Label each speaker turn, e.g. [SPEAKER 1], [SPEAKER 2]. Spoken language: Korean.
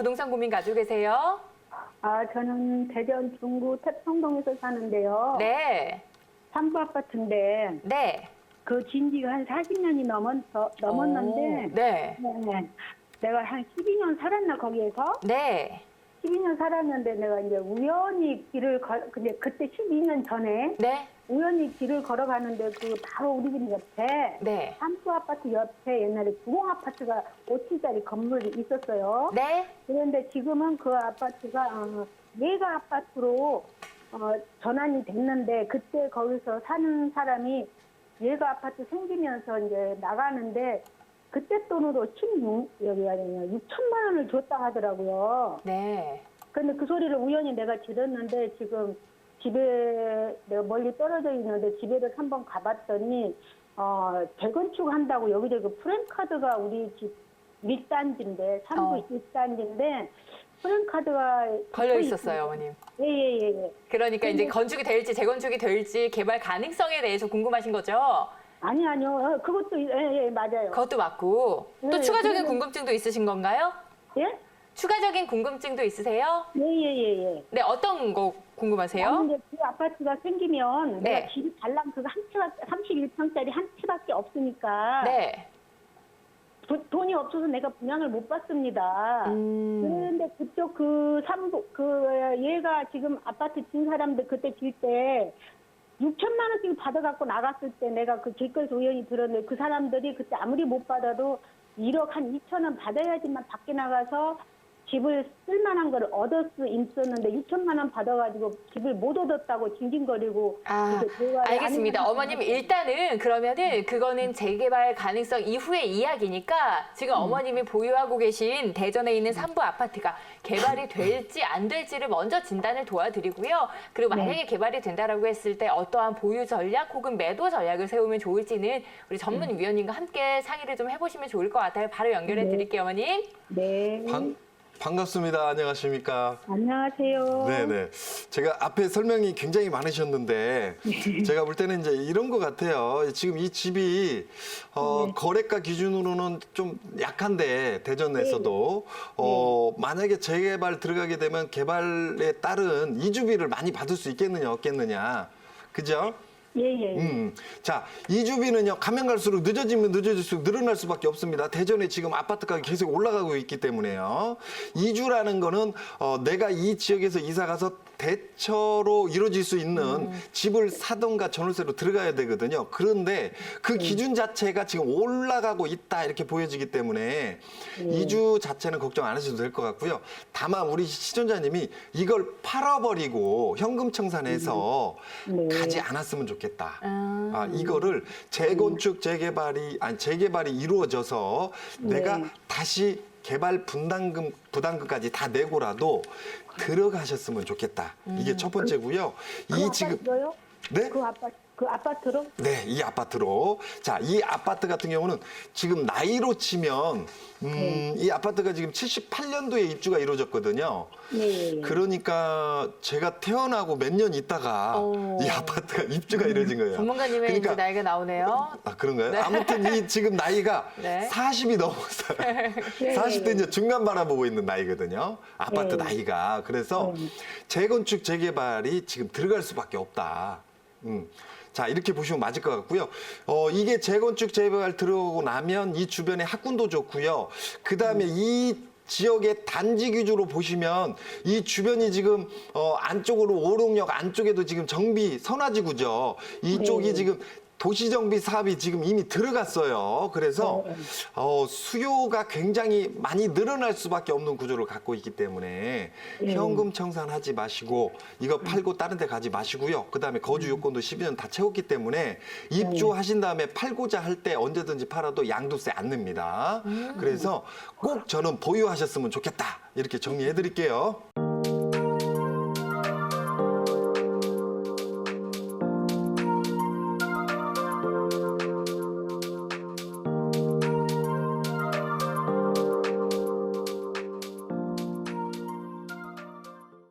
[SPEAKER 1] 부동산 고민 가지고 계세요?
[SPEAKER 2] 아, 저는 대전 중구 태평동에서 사는데요.
[SPEAKER 1] 네.
[SPEAKER 2] 삼부 아파트인데
[SPEAKER 1] 네.
[SPEAKER 2] 그 진지가 한 40년이 넘었, 넘었는데
[SPEAKER 1] 오, 네.
[SPEAKER 2] 네. 내가 한 12년 살았나 거기에서
[SPEAKER 1] 네.
[SPEAKER 2] 12년 살았는데 내가 이제 우연히 길을 걸 근데 그때 12년 전에
[SPEAKER 1] 네.
[SPEAKER 2] 우연히 길을 걸어가는데 그 바로 우리 집 옆에
[SPEAKER 1] 네.
[SPEAKER 2] 삼부 아파트 옆에 옛날에 구공 아파트가 5층짜리 건물이 있었어요.
[SPEAKER 1] 네.
[SPEAKER 2] 그런데 지금은 그 아파트가 어, 예가 아파트로 어, 전환이 됐는데 그때 거기서 사는 사람이 예가 아파트 생기면서 이제 나가는데 그때 돈으로 16 여기 아니냐 6천만 원을 줬다 하더라고요.
[SPEAKER 1] 네.
[SPEAKER 2] 근데 그 소리를 우연히 내가 들었는데 지금 집에 내가 멀리 떨어져 있는데 집에를 한번 가봤더니 어 재건축한다고 여기저기 프랜카드가 우리 집 밑단지인데 삼부
[SPEAKER 1] 어.
[SPEAKER 2] 밑단지인데 프랜카드가
[SPEAKER 1] 걸려 있었어요, 어머님.
[SPEAKER 2] 예예예 예, 예.
[SPEAKER 1] 그러니까 이제 건축이 될지 재건축이 될지 개발 가능성에 대해서 궁금하신 거죠?
[SPEAKER 2] 아니 아니요 어, 그것도 예 예 맞아요.
[SPEAKER 1] 그것도 맞고 또
[SPEAKER 2] 네,
[SPEAKER 1] 추가적인
[SPEAKER 2] 그러면-
[SPEAKER 1] 궁금증도 있으신 건가요?
[SPEAKER 2] 예?
[SPEAKER 1] 추가적인 궁금증도 있으세요?
[SPEAKER 2] 예예 예 예.
[SPEAKER 1] 네, 어떤 거 궁금하세요?
[SPEAKER 2] 근데 그 아파트가 생기면
[SPEAKER 1] 네.
[SPEAKER 2] 내가 집이 달랑 그거 한 채가 31평짜리 한 채밖에 없으니까
[SPEAKER 1] 네.
[SPEAKER 2] 도- 돈이 없어서 내가 분양을 못 받습니다.
[SPEAKER 1] 음.
[SPEAKER 2] 그런데 그쪽 그 삼부 그 얘가 지금 아파트 진 사람들 그때 질 때 6천만 원씩 받아갖고 나갔을 때 내가 그 길거리에서 우연히 들었는데 그 사람들이 그때 아무리 못 받아도 1억 한 2천 원 받아야지만 밖에 나가서 집을 쓸만한 걸 얻을 수 있었는데 6천만 원 받아가지고 집을 못 얻었다고 징징거리고
[SPEAKER 1] 아, 알겠습니다. 어머님 일단은 그러면은 그거는 재개발 가능성 이후의 이야기니까 지금 어머님이 보유하고 계신 대전에 있는 삼부 아파트가 개발이 될지 안 될지를 먼저 진단을 도와드리고요. 그리고
[SPEAKER 2] 네.
[SPEAKER 1] 만약에 개발이 된다라고 했을 때 어떠한 보유 전략 혹은 매도 전략을 세우면 좋을지는 우리 전문위원님과 함께 상의를 좀 해보시면 좋을 것 같아요. 바로 연결해
[SPEAKER 2] 네.
[SPEAKER 1] 드릴게요, 어머님.
[SPEAKER 2] 네
[SPEAKER 3] 반, 반갑습니다. 안녕하십니까?
[SPEAKER 2] 안녕하세요.
[SPEAKER 3] 네네. 제가 앞에 설명이 굉장히 많으셨는데 제가 볼 때는 이제 이런 것 같아요. 지금 이 집이 어,
[SPEAKER 2] 네.
[SPEAKER 3] 거래가 기준으로는 좀 약한데 대전에서도 어, 만약에 재개발 들어가게 되면 개발에 따른 이주비를 많이 받을 수 있겠느냐 없겠느냐. 그죠?
[SPEAKER 2] 예예.
[SPEAKER 3] 음. 자, 이주비는요, 가면 갈수록 늦어지면 늦어질수록 늘어날 수밖에 없습니다. 대전에 지금 아파트 가격이 계속 올라가고 있기 때문에요. 이주라는 거는, 어, 내가 이 지역에서 이사 가서 대처로 이루어질 수 있는 집을 사던가 전월세로 들어가야 되거든요. 그런데 그 기준 자체가 지금 올라가고 있다, 이렇게 보여지기 때문에 이주 자체는 걱정 안 하셔도 될 것 같고요. 다만 우리 시청자님이 이걸 팔아버리고 현금 청산해서
[SPEAKER 2] 네.
[SPEAKER 3] 가지 않았으면 좋겠다.
[SPEAKER 1] 음.
[SPEAKER 3] 아, 이거를 재건축, 재개발이, 아니, 재개발이 이루어져서 내가
[SPEAKER 2] 네.
[SPEAKER 3] 다시 개발 분담금, 부담금까지 다 내고라도 들어가셨으면 좋겠다. 이게 첫 번째고요. 그이 지금,
[SPEAKER 2] 아파트로요?
[SPEAKER 3] 네?
[SPEAKER 2] 그 아파트 그 아파트로?
[SPEAKER 3] 네, 이 아파트로. 자, 이 아파트 같은 경우는 지금 나이로 치면, 음,
[SPEAKER 2] 네.
[SPEAKER 3] 이 아파트가 지금 78년도에 입주가 이루어졌거든요.
[SPEAKER 2] 네. 예.
[SPEAKER 3] 그러니까 제가 태어나고 몇 년 있다가
[SPEAKER 1] 오.
[SPEAKER 3] 이 아파트가 입주가 이루어진 거예요.
[SPEAKER 1] 전문가님의
[SPEAKER 3] 그러니까
[SPEAKER 1] 나이가 나오네요.
[SPEAKER 3] 아, 그런가요? 아무튼 이 지금 나이가
[SPEAKER 1] 네.
[SPEAKER 3] 40이 넘었어요. 40대 이제 중간 바라보고 있는 나이거든요. 아파트
[SPEAKER 2] 네.
[SPEAKER 3] 나이가. 그래서 재건축, 재개발이 지금 들어갈 수밖에 없다. 음. 자, 이렇게 보시면 맞을 것 같고요. 어, 이게 재건축, 재개발 들어오고 나면 이 주변에 학군도 좋고요. 그 다음에 이 지역의 단지 기준으로 보시면 이 주변이 지금 어 안쪽으로 오롱역 안쪽에도 지금 정비 선화지구죠. 이쪽이
[SPEAKER 2] 네.
[SPEAKER 3] 지금 도시정비 사업이 지금 이미 들어갔어요. 그래서
[SPEAKER 2] 네.
[SPEAKER 3] 어, 수요가 굉장히 많이 늘어날 수밖에 없는 구조를 갖고 있기 때문에
[SPEAKER 2] 네.
[SPEAKER 3] 현금 청산하지 마시고 이거 팔고 다른 데 가지 마시고요. 그다음에 거주 요건도 12년 다 채웠기 때문에 입주하신 다음에 팔고자 할 때 언제든지 팔아도 양도세 안 냅니다. 그래서 꼭 저는 보유하셨으면 좋겠다. 이렇게 정리해 드릴게요.